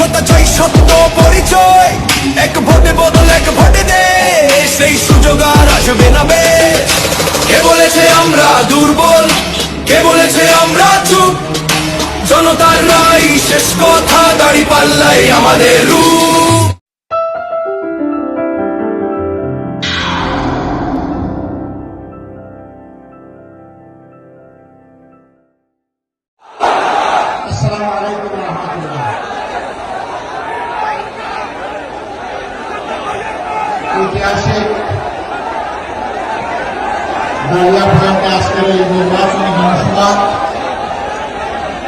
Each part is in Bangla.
স্বচ্ছতা চাই সত্য, পরিচয়। এক ভোটে বদল, এক ভোটে দে সেই সুযোগ আর আসবে না বেশ। কে বলেছে আমরা দুর্বল? কে বলেছে আমরা চুপ? জনতার রাই শেষ কথা, দাড়ি পাল্লাই আমাদের রূপ। ঐতিহাসিক দাঁড়িয়া ভয়ঙ্কে আজকের এই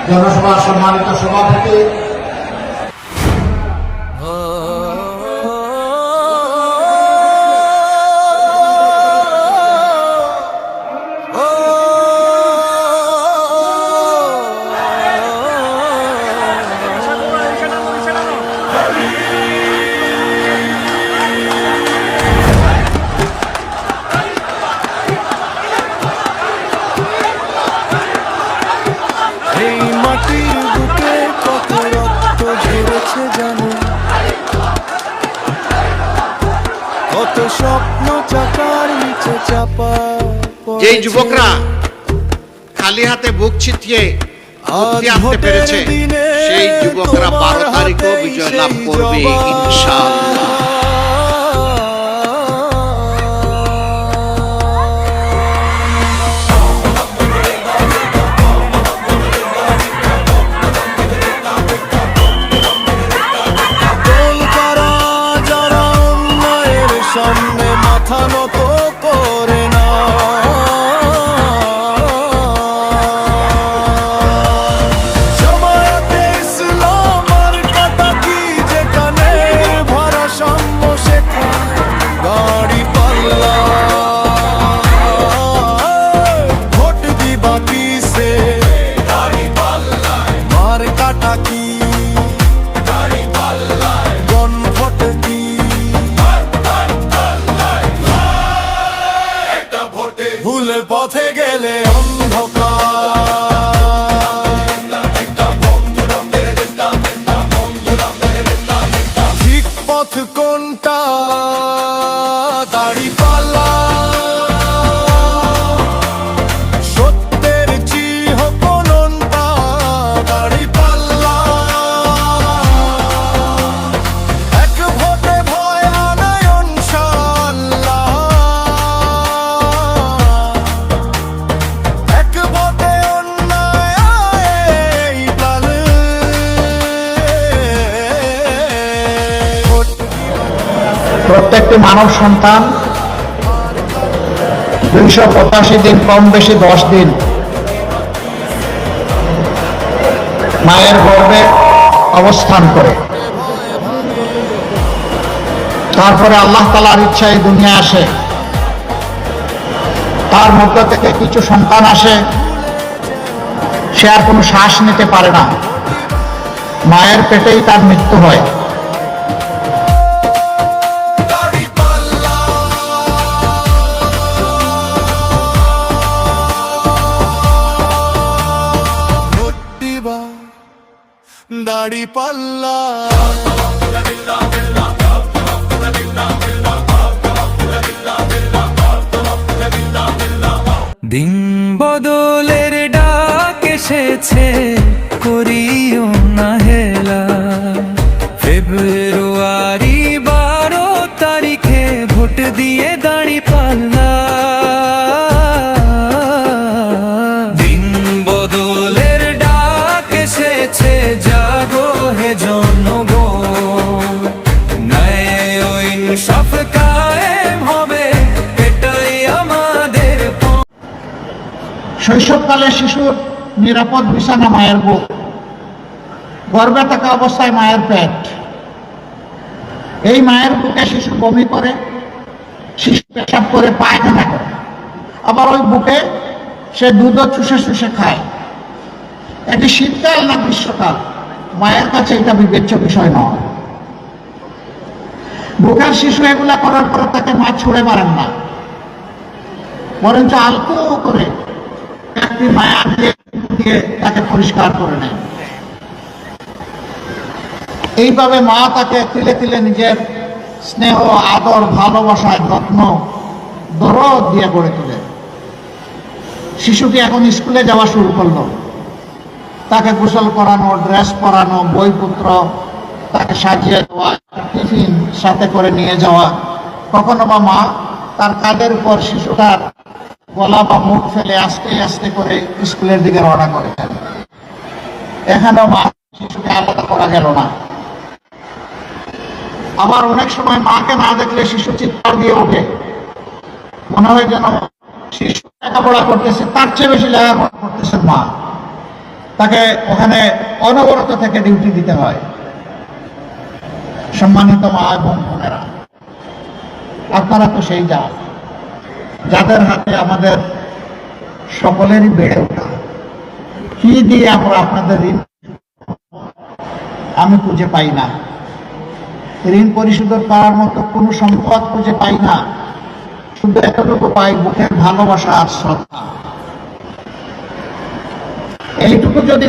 জনসভার সম্মানিত সভাপতি স্বপ্ন চাকার নিচে চাপা। যেই যুবকরা খালি হাতে বুক ছিটিয়ে মুক্তি আনতে পেরেছে সেই যুবকরা বারো তারিখও বিজয় লাভ করবে। ইনশাআল্লাহ পথে গেলে অন্ধকার। ঠিক পথ কোনটা? প্রত্যেকটি মানব সন্তান। দুইশো পঁচাশি দিন, কম বেশি দশ দিন। মায়ের গর্ভে অবস্থান করে। তারপরে আল্লাহ তালার ইচ্ছা এই দুনিয়া আসে। তার মধ্য থেকে কিছু সন্তান আসে। সে আর কোনো শ্বাস নিতে পারে না। মায়ের পেটেই তার মৃত্যু হয়। দাড়ি পাল্লা। দিন বদলের ডাক এসেছে করিও না হেলা। ফেব্রুয়ারি বারো তারিখে ভোট দিয়ে শৈশবকালে শিশুর নিরাপদ বিছানা মায়ের বুক গর্ভে থাকা অবস্থায় মায়ের পেট। এই মায়ের বুকে শিশু বমি করে, শিশু পেশাব করে, পায়খানা করে। আবার ওই বুকে সে দুধও চুষে চুষে খায়। এটি শীতকাল না গ্রীষ্মকাল? মায়ের কাছে এটা বিবেচ্য বিষয় নয়। বুকের শিশু এগুলা করার পর তাকে মা ছুড়ে মারেন না। বরঞ্চ আলতো করে একটি মায়া দিয়ে তাকে পরিষ্কার করে নেয় এইভাবে মা তাকে তিলে তিলে নিজের স্নেহ, আদর, ভালোবাসায় যত্ন, দরদ দিয়ে গড়ে তোলে। শিশুটি এখন স্কুলে যাওয়া শুরু করল। তাকে গোসল করানো, ড্রেস পরানো, বইপত্র তাকে সাজিয়ে দেওয়া, টিফিন সাথে করে নিয়ে যাওয়া। কখনো বা মা তার কাঁধের উপর শিশুটার গলা বা মুখ ফেলে আস্তে আস্তে করে স্কুলের দিকে রওনা করে এখানেও মা শিশুকে আলাদা করা গেল না। আবার অনেক সময় মাকে না দেখলে শিশু চিৎকার দিয়ে ওঠে। মনে হয় যেন শিশু লেখাপড়া করতেছে, তার চেয়ে বেশি লেখাপড়া করতেছে মা। তাকে ওখানে অনবরত থেকে ডিউটি দিতে হয়। সম্মানিত মা এবং বোনেরা, আপনারা তো সেই যা যাদের হাতে আমাদের সকলেরই বেড়ে ওঠা। কি দিয়ে আমরা আপনাদের ঋণ আমি খুঁজে পাই না। ঋণ পরিশোধ করার মতো কোনো সম্পদ খুঁজে পাই না। শুধু এতটুকু পাই বুকের ভালোবাসা আর শ্রদ্ধা। এইটুকু যদি